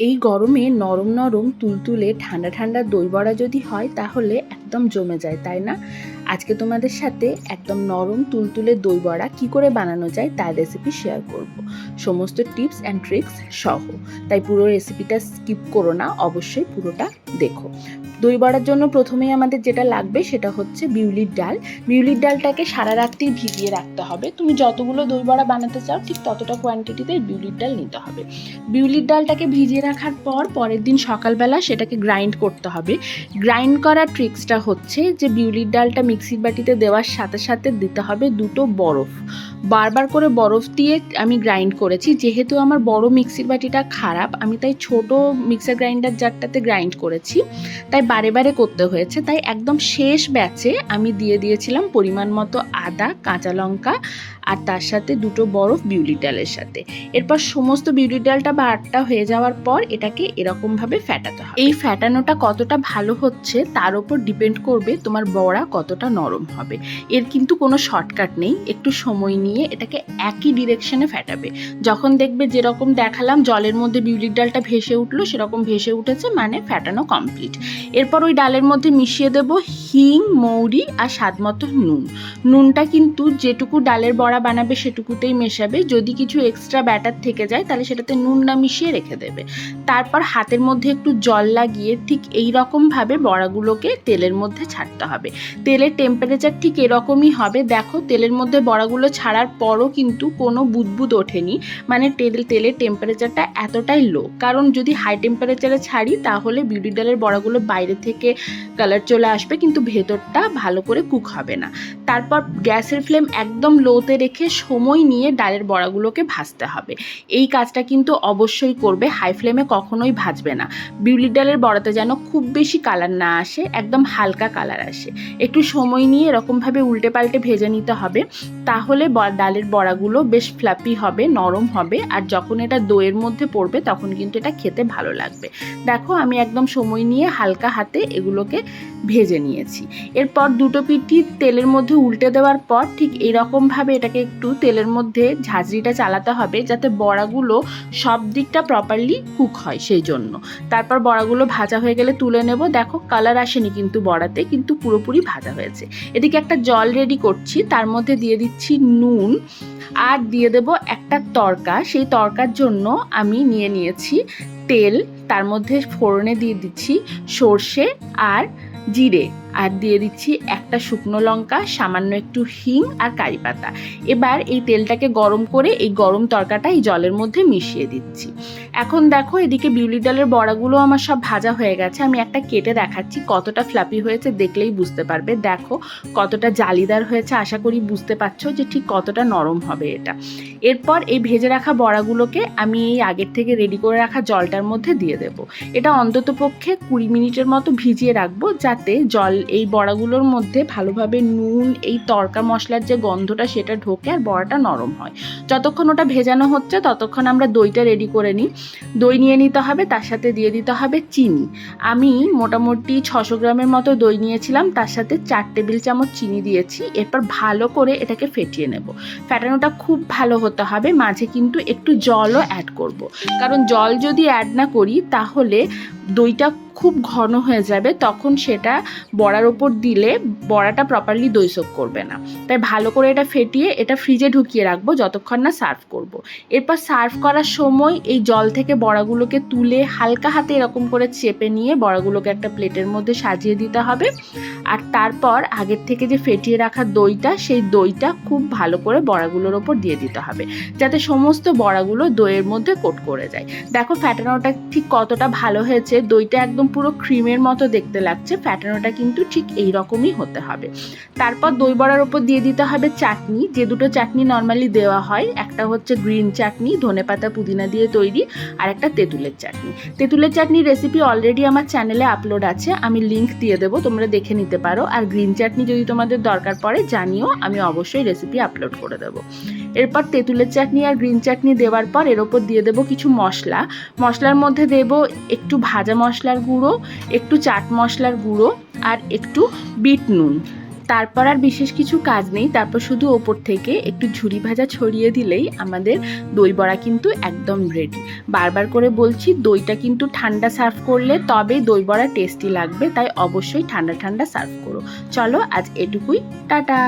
এই গরমে নরম নরম তুলতুলে ঠান্ডা ঠান্ডা দই বড়া যদি হয়, তাহলে একদম জমে যায়, তাই না? আজকে তোমাদের সাথে একদম নরম তুলতুলে দই বড়া কী করে বানানো যায়, তার রেসিপি শেয়ার করব। সমস্ত টিপস অ্যান্ড ট্রিক্স সহ। তাই পুরো রেসিপিটা স্কিপ করো না, অবশ্যই পুরোটা দেখো। দই বড়ার জন্য প্রথমেই আমাদের যেটা লাগবে সেটা হচ্ছে বিউলির ডাল। বিউলির ডালটাকে সারা রাত্রি ভিজিয়ে রাখতে হবে। তুমি যতগুলো দই বড়া বানাতে চাও, ঠিক ততটা কোয়ান্টিটিতে বিউলির ডাল নিতে হবে। বিউলির ডালটাকে ভিজিয়ে রাখার পর পরের দিন সকালবেলা সেটাকে গ্রাইন্ড করতে হবে। গ্রাইন্ড করার ট্রিক্সটা হচ্ছে যে বিউলির ডালটা মিক্সির বাটিতে দেওয়ার সাথে সাথে দিতে হবে দুটো বরফ। বারবার করে বরফ দিয়ে আমি গ্রাইন্ড করেছি। যেহেতু আমার বড় মিক্সির বাটিটা খারাপ, আমি তাই ছোট মিক্সার গ্রাইন্ডার জারটাতে গ্রাইন্ড করেছি। তাই বারে বারে করতে হয়েছে, তাই একদম শেষ ব্যাচে আমি দিয়ে দিয়েছিলাম পরিমাণ মতো আদা, কাঁচা লঙ্কা আর তার সাথে দুটো বরফ বিউলি ডালের সাথে। এরপর সমস্ত বিউলি ডালটা বা আটটা হয়ে যাওয়ার পর এটাকে এরকমভাবে ফ্যাটাতে হবে। এই ফ্যাটানোটা কতটা ভালো হচ্ছে তার উপর ডিপেন্ড করবে তোমার বড়া কতটা নরম হবে। এর কিন্তু কোনো শর্টকাট নেই, একটু সময় নিয়ে এটাকে একই ডিরেকশনে ফ্যাটাবে যখন দেখবে যেরকম দেখালাম জলের মধ্যে বিউলির ডালটা ভেসে উঠল, সেরকম ভেসে উঠেছে মানে ফ্যাটানো কমপ্লিট। এরপর ওই ডালের মধ্যে মিশিয়ে দেব হিং, মৌরি আর স্বাদ মতো নুন। নুনটা কিন্তু যেটুকু ডালের বড়া বানাবে সেটুকুতেই মেশাবে। যদি কিছু এক্সট্রা ব্যাটার থেকে যায়, তাহলে সেটাতে নুন না মিশিয়ে রেখে দেবে। তারপর হাতের মধ্যে একটু জল লাগিয়ে ঠিক এই রকমভাবে বড়াগুলোকে তেলের মধ্যে ছাড়তে হবে। তেলের টেম্পারেচার ঠিক এরকমই হবে। দেখো, তেলের মধ্যে বড়াগুলো ছাড়ার পরও কিন্তু কোনো বুদবুদ ওঠেনি। মানে তেল, তেলের টেম্পারেচারটা এতটাই লো কারণ যদি হাই টেম্পারেচারে ছাড়ি, তাহলে বিউলি ডালের বড়াগুলো বাইরে থেকে কালার চলে আসবে, কিন্তু ভেতরটা ভালো করে কুক হবে না। তারপর গ্যাসের ফ্লেম একদম লোতে রেখে সময় নিয়ে ডালের বড়াগুলোকে ভাজতে হবে। এই কাজটা কিন্তু অবশ্যই করবে, হাই ফ্লেমে কখনোই ভাজবে না। বিউলি ডালের বড়াতে যেন খুব বেশি কালার না আসে, একদম হালকা কালার আসে। একটু সময় নিয়ে এরকমভাবে উল্টে পাল্টে ভেজে নিতে হবে, তাহলে ডালের বড়াগুলো বেশ ফ্লাপি হবে, নরম হবে, আর যখন এটা দইয়ের মধ্যে পড়বে, তখন কিন্তু এটা খেতে ভালো লাগবে। দেখো, আমি একদম সময় নিয়ে হালকা হাতে এগুলোকে ভেজে নিয়েছি। এরপর দুটো পিঠি তেলের মধ্যে উল্টে দেওয়ার পর ঠিক এরকমভাবে এটাকে একটু তেলের মধ্যে ঝাঁঝরিটা চালাতে হবে যাতে বড়াগুলো সব দিকটা প্রপারলি কুক হয় সেই জন্য। তারপর বড়াগুলো ভাজা হয়ে গেলে তুলে নেব। দেখো কালার আসেনি কিন্তু বড়াতে, কিন্তু পুরোপুরি ভাজা হয়েছে। এদিকে একটা জল রেডি করছি, তার মধ্যে দিয়ে দিচ্ছি নুন আর দিয়ে দেব একটা তরকা। সেই তরকার জন্য আমি নিয়ে নিয়েছি তেল, তার মধ্যে ফোড়নে দিয়ে দিচ্ছি সর্ষে আর জিরে আর দিয়ে দিচ্ছি একটা শুকনো লঙ্কা, সামান্য একটু হিং আর কারি পাতা। এবার এই তেলটাকে গরম করে এই গরম তরকাটা এই জলের মধ্যে মিশিয়ে দিচ্ছি। এখন দেখো এদিকে বিউলি ডালের বড়াগুলো আমার সব ভাজা হয়ে গেছে। আমি একটা কেটে দেখাচ্ছি, কতটা ফ্লাপি হয়েছে দেখলেই বুঝতে পারবে। দেখো কতটা জালিদার হয়েছে, আশা করি বুঝতে পারছ যে ঠিক কতটা নরম হবে এটা। এরপর এই ভেজে রাখা বড়াগুলোকে আমি এই আগের থেকে রেডি করে রাখা জলটার মধ্যে দিয়ে দেব। এটা অন্তত পক্ষে কুড়ি মিনিটের মতো ভিজিয়ে রাখব যাতে জল এই বড়াগুলোর মধ্যে ভালোভাবে নুন, এই তরকা মশলার যে গন্ধটা সেটা ঢোকে আর বড়াটা নরম হয়। যতক্ষণ ওটা ভেজানো হচ্ছে ততক্ষণ আমরা দইটা রেডি করে নিই। দই নিয়ে নিতে হবে, তার সাথে দিয়ে দিতে হবে চিনি। আমি মোটামুটি ছশো গ্রামের মতো দই নিয়েছিলাম, তার সাথে চার টেবিল চামচ চিনি দিয়েছি। এরপর ভালো করে এটাকে ফেটিয়ে নেব। ফেটানোটা খুব ভালো হতে হবে, মাঝে কিন্তু একটু জলও অ্যাড করব। কারণ জল যদি অ্যাড না করি তাহলে দইটা খুব ঘন হয়ে যাবে, তখন সেটা বড়ার ওপর দিলে বড়াটা প্রপারলি দই সোক করবে না। তাই ভালো করে এটা ফেটিয়ে এটা ফ্রিজে ঢুকিয়ে রাখব, যতক্ষণ না সার্ভ করব। এরপর সার্ভ করার সময় এই জল থেকে বড়াগুলোকে তুলে হালকা হাতে এরকম করে চেপে নিয়ে বড়াগুলোকে একটা প্লেটের মধ্যে সাজিয়ে দিতে হবে। আর তারপর আগের থেকে যে ফেটিয়ে রাখা দইটা, সেই দইটা খুব ভালো করে বড়াগুলোর ওপর দিয়ে দিতে হবে, যাতে সমস্ত বড়াগুলো দইয়ের মধ্যে কোট করে যায়। দেখো ফ্যাটানোটা ঠিক কতটা ভালো হয়েছে। দইটা একদম পুরো ক্রিমের মতো দেখতে লাগছে ফ্যাটানোটা কিন্তু ঠিক এই রকমই হতে হবে। তারপর দই বড়ার ওপর দিয়ে দিতে হবে চাটনি, যে দুটো চাটনি নর্মালি দেওয়া হয়, একটা হচ্ছে গ্রিন চাটনি ধনেপাতা পুদিনা দিয়ে তৈরি, আর একটা তেঁতুলের চাটনি। তেঁতুলের চাটনির রেসিপি অলরেডি আমার চ্যানেলে আপলোড আছে, আমি লিংক দিয়ে দেবো, তোমরা দেখে নিতে পারো। আর গ্রিন চাটনি যদি তোমাদের দরকার পড়ে, জানিও, আমি অবশ্যই রেসিপি আপলোড করে দেবো। এরপর তেঁতুলের চাটনি আর গ্রিন চাটনি দেওয়ার পর এর ওপর দিয়ে দেবো কিছু মশলা। মশলার মধ্যে দেব একটু ভাজা মশলার গুঁড়ো, একটু চাট মশলার গুঁড়ো আর একটু বিট নুন। তারপর আর বিশেষ কিছু কাজ নেই, তারপর শুধু ওপর থেকে একটু ঝুরি ভাজা ছড়িয়ে দিলেই আমাদের দই বড়া কিন্তু একদম রেডি বারবার করে বলছি, দইটা কিন্তু ঠান্ডা সার্ভ করলে তবেই দই বড়া টেস্টি লাগবে, তাই অবশ্যই ঠান্ডা ঠান্ডা সার্ভ করো। চলো আজ এটুকুই, টাটা!